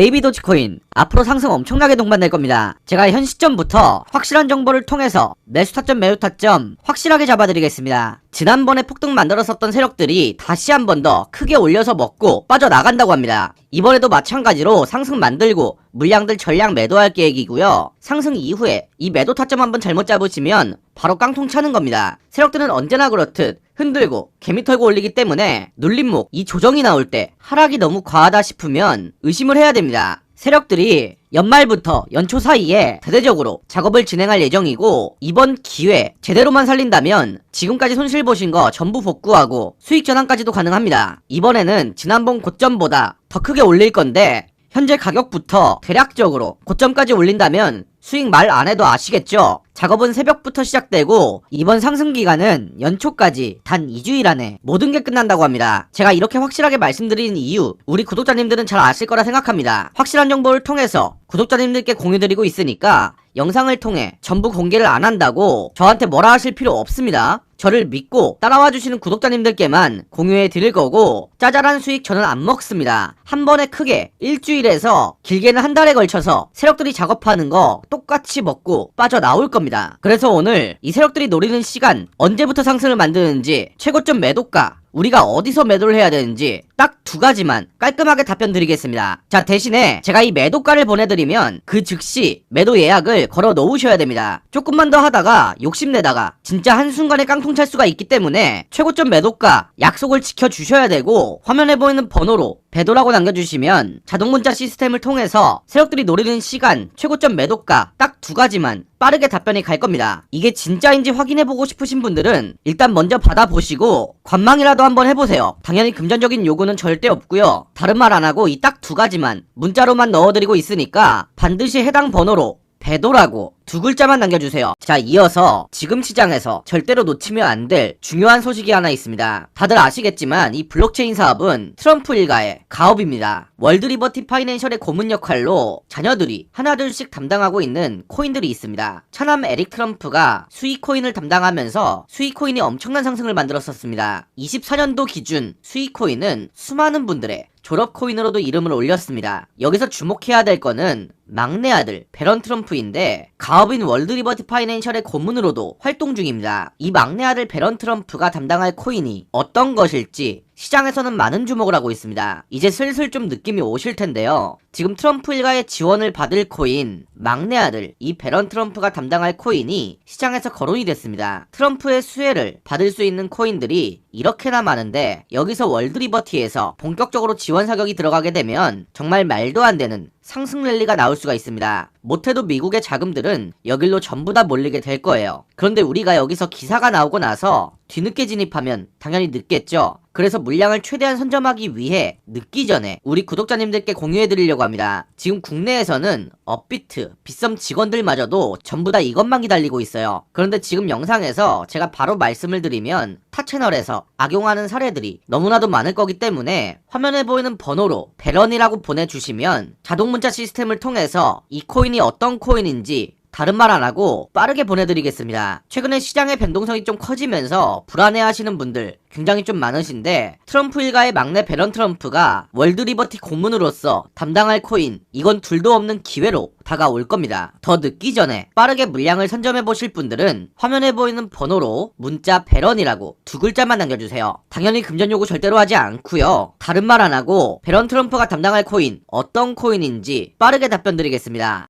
베이비 도지코인 앞으로 상승 엄청나게 동반될 겁니다. 제가 현 시점부터 확실한 정보를 통해서 매수 타점 매우 타점 확실하게 잡아드리겠습니다. 지난번에 폭등 만들었었던 세력들이 다시 한 번 더 크게 올려서 먹고 빠져나간다고 합니다. 이번에도 마찬가지로 상승 만들고 물량들 전량 매도할 계획이고요. 상승 이후에 이 매도 타점 한번 잘못 잡으시면 바로 깡통 차는 겁니다. 세력들은 언제나 그렇듯 흔들고 개미 털고 올리기 때문에 눌림목 이 조정이 나올 때 하락이 너무 과하다 싶으면 의심을 해야 됩니다. 세력들이 연말부터 연초 사이에 대대적으로 작업을 진행할 예정이고 이번 기회 제대로만 살린다면 지금까지 손실 보신 거 전부 복구하고 수익 전환까지도 가능합니다. 이번에는 지난번 고점보다 더 크게 올릴 건데 현재 가격부터 대략적으로 고점까지 올린다면 수익 말 안 해도 아시겠죠? 작업은 새벽부터 시작되고 이번 상승 기간은 연초까지 단 2주일 안에 모든 게 끝난다고 합니다. 제가 이렇게 확실하게 말씀드리는 이유 우리 구독자님들은 잘 아실 거라 생각합니다. 확실한 정보를 통해서 구독자님들께 공유드리고 있으니까 영상을 통해 전부 공개를 안 한다고 저한테 뭐라 하실 필요 없습니다. 저를 믿고 따라와 주시는 구독자님들께만 공유해 드릴 거고 짜잘한 수익 저는 안 먹습니다. 한 번에 크게 일주일에서 길게는 한 달에 걸쳐서 세력들이 작업하는 거 똑같이 먹고 빠져나올 겁니다. 그래서 오늘 이 세력들이 노리는 시간 언제부터 상승을 만드는지 최고점 매도가 우리가 어디서 매도를 해야 되는지 딱 두 가지만 깔끔하게 답변 드리겠습니다. 자, 대신에 제가 이 매도가를 보내드리면 그 즉시 매도 예약을 걸어 놓으셔야 됩니다. 조금만 더 하다가 욕심내다가 진짜 한순간에 깡통 찰 수가 있기 때문에 최고점 매도가 약속을 지켜주셔야 되고 화면에 보이는 번호로 배도라고 남겨주시면 자동 문자 시스템을 통해서 세력들이 노리는 시간, 최고점 매도가 딱 두 가지만 빠르게 답변이 갈 겁니다. 이게 진짜인지 확인해보고 싶으신 분들은 일단 먼저 받아보시고 관망이라도 한번 해보세요. 당연히 금전적인 요구는 절대 없고요. 다른 말 안 하고 이 딱 두 가지만 문자로만 넣어드리고 있으니까 반드시 해당 번호로 배도라고 두 글자만 남겨주세요. 자, 이어서 지금 시장에서 절대로 놓치면 안 될 중요한 소식이 하나 있습니다. 다들 아시겠지만 이 블록체인 사업은 트럼프 일가의 가업입니다. 월드 리버티 파이낸셜의 고문 역할로 자녀들이 하나둘씩 담당하고 있는 코인들이 있습니다. 차남 에릭 트럼프가 수익 코인을 담당하면서 수익 코인이 엄청난 상승을 만들었었습니다. 24년도 기준 수익 코인은 수많은 분들의 졸업 코인으로도 이름을 올렸습니다. 여기서 주목해야 될 거는 막내 아들 베런 트럼프인데 가업인 월드 리버티 파이낸셜의 고문으로도 활동 중입니다. 이 막내 아들 베런 트럼프가 담당할 코인이 어떤 것일지 시장에서는 많은 주목을 하고 있습니다. 이제 슬슬 좀 느낌이 오실 텐데요. 지금 트럼프 일가의 지원을 받을 코인 막내 아들 이 베런 트럼프가 담당할 코인이 시장에서 거론이 됐습니다. 트럼프의 수혜를 받을 수 있는 코인들이 이렇게나 많은데 여기서 월드 리버티에서 본격적으로 지원 사격이 들어가게 되면 정말 말도 안 되는 상승 랠리가 나올 수가 있습니다. 못해도 미국의 자금들은 여길로 전부 다 몰리게 될 거예요. 그런데 우리가 여기서 기사가 나오고 나서 뒤늦게 진입하면 당연히 늦겠죠. 그래서 물량을 최대한 선점하기 위해 늦기 전에 우리 구독자님들께 공유해 드리려고 합니다. 지금 국내에서는 업비트, 빗썸 직원들마저도 전부 다 이것만 기다리고 있어요. 그런데 지금 영상에서 제가 바로 말씀을 드리면 타 채널에서 악용하는 사례들이 너무나도 많을 거기 때문에 화면에 보이는 번호로 배런이라고 보내주시면 자동 문자 시스템을 통해서 이 코인이 어떤 코인인지 다른 말 안 하고 빠르게 보내드리겠습니다. 최근에 시장의 변동성이 좀 커지면서 불안해하시는 분들 굉장히 좀 많으신데 트럼프 일가의 막내 베런 트럼프가 월드 리버티 고문으로서 담당할 코인 이건 둘도 없는 기회로 다가올 겁니다. 더 늦기 전에 빠르게 물량을 선점해 보실 분들은 화면에 보이는 번호로 문자 베런이라고 두 글자만 남겨주세요. 당연히 금전 요구 절대로 하지 않고요. 다른 말 안 하고 베런 트럼프가 담당할 코인 어떤 코인인지 빠르게 답변 드리겠습니다.